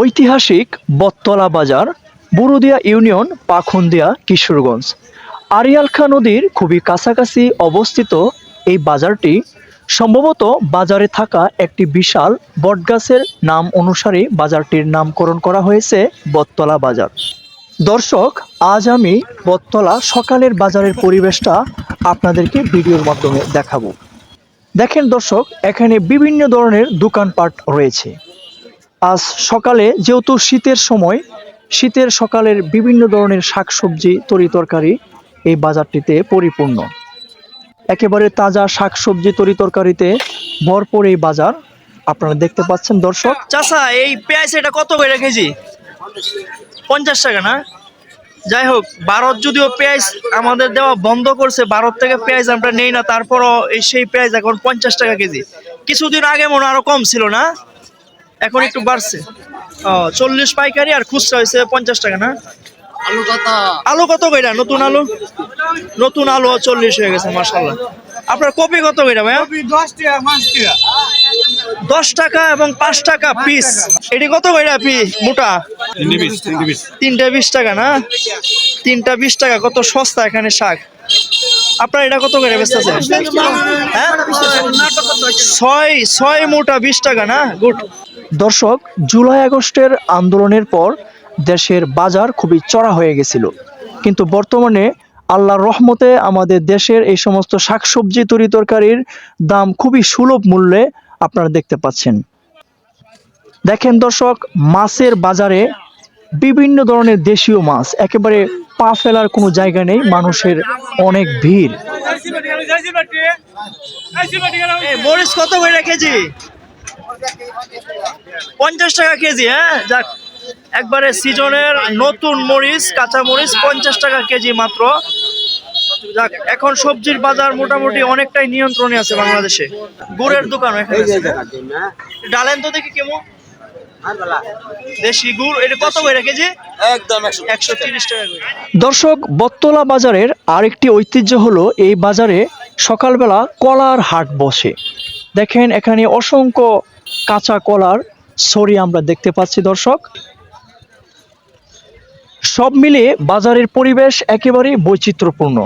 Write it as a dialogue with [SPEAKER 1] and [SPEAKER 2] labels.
[SPEAKER 1] ঐতিহাসিক বটতলা বাজার, বুরুদিয়া ইউনিয়ন, পাখুন্দিয়া, কিশোরগঞ্জ। আরিয়ালখা নদীর খুবই কাছাকাছি অবস্থিত এই বাজারটি সম্ভবত বাজারে থাকা একটি বিশাল বটগাছের নাম অনুসারে বাজারটির নামকরণ করা হয়েছে বটতলা বাজার। দর্শক, আজ আমি বটতলা সকালের বাজারের পরিবেশটা আপনাদেরকে ভিডিওর মাধ্যমে দেখাবো। দেখেন দর্শক, এখানে বিভিন্ন ধরনের দোকানপাট রয়েছে। আজ সকালে যেহেতু শীতের সময়, শীতের সকালের বিভিন্ন ধরনের শাকসবজি তরি তরকারি এই বাজারটিতে পরিপূর্ণ। একেবারে তাজা শাকসবজি তরি তরকারিতে ভরপুর এই বাজার। আপনারা দেখতে পাচ্ছেন দর্শক। চাচা এই পেঁয়াজ এটা কত করে কেজি? পঞ্চাশ টাকা না? যাই হোক, ভারত যদিও পেঁয়াজ আমাদের দেওয়া বন্ধ করছে, ভারত থেকে পেঁয়াজ আমরা নেই না, তারপরও এই সেই পেঁয়াজ এখন পঞ্চাশ টাকা কেজি। কিছুদিন আগে মনে আরও কম ছিল না? এখন একটু বাড়ছে। ও চল্লিশ পাইকারি আর খুচরা হয়েছে পঞ্চাশ টাকা না?
[SPEAKER 2] আলু কত?
[SPEAKER 1] আলু কইরা? নতুন আলু? নতুন আলু চল্লিশ হয়ে গেছে মার্শাল্লাহ আপনার কপি কত কইরা ভাইয়া?
[SPEAKER 2] দশ টাকা
[SPEAKER 1] দশ টাকা এবং পাঁচ টাকা পিস। এটি কত কইরা পি মোটা? তিনটা বিশ টাকা না? তিনটা বিশ টাকা কত সস্তা এখানে শাক? আপনার এটা কত করে বেচতেছে হ্যাঁ? ছয় ছয় মোটা বিশ টাকা, না? গুড। দর্শক, জুলাই আগস্টের আন্দোলনের পর দেশের বাজার খুবই চড়া হয়ে গেছিল। কিন্তু বর্তমানে আল্লাহর রহমতে আমাদের দেশের এই সমস্ত শাকসবজি তরি তরকারির দাম খুবই সুলভ মূল্যে আপনারা দেখতে পাচ্ছেন। দেখেন দর্শক, মাছের বাজারে বিভিন্ন ধরনের দেশীয় মাছ, একেবারে পা ফেলার কোনো জায়গা নেই, মানুষের অনেক ভিড়। মরিচ কত করে কেজি? পঞ্চাশ টাকা কেজি হ্যাঁ? যাক, একবারে সিজনের নতুন মরিচ, কাঁচা মরিচ, পঞ্চাশ টাকা কেজি মাত্র। যাক, এখন সবজির বাজার মোটামুটি অনেকটাই নিয়ন্ত্রণে আছে বাংলাদেশে। গুড়ের দোকান? ডালেন তো দেখি কেমন? দেশি গুড় এটা কত করে কেজি?
[SPEAKER 2] একদম একশো
[SPEAKER 1] একশো তিরিশ টাকা দর্শক বত্তলা বাজারের আরেকটি ঐতিহ্য হলো এই বাজারে সকালবেলা কলার হাট বসে। দেখেন এখানে অসংখ্য কাঁচা কলার ছড়ি আমরা দেখতে পাচ্ছি দর্শক। সব মিলিয়ে বাজারের পরিবেশ একেবারে বৈচিত্র্যপূর্ণ।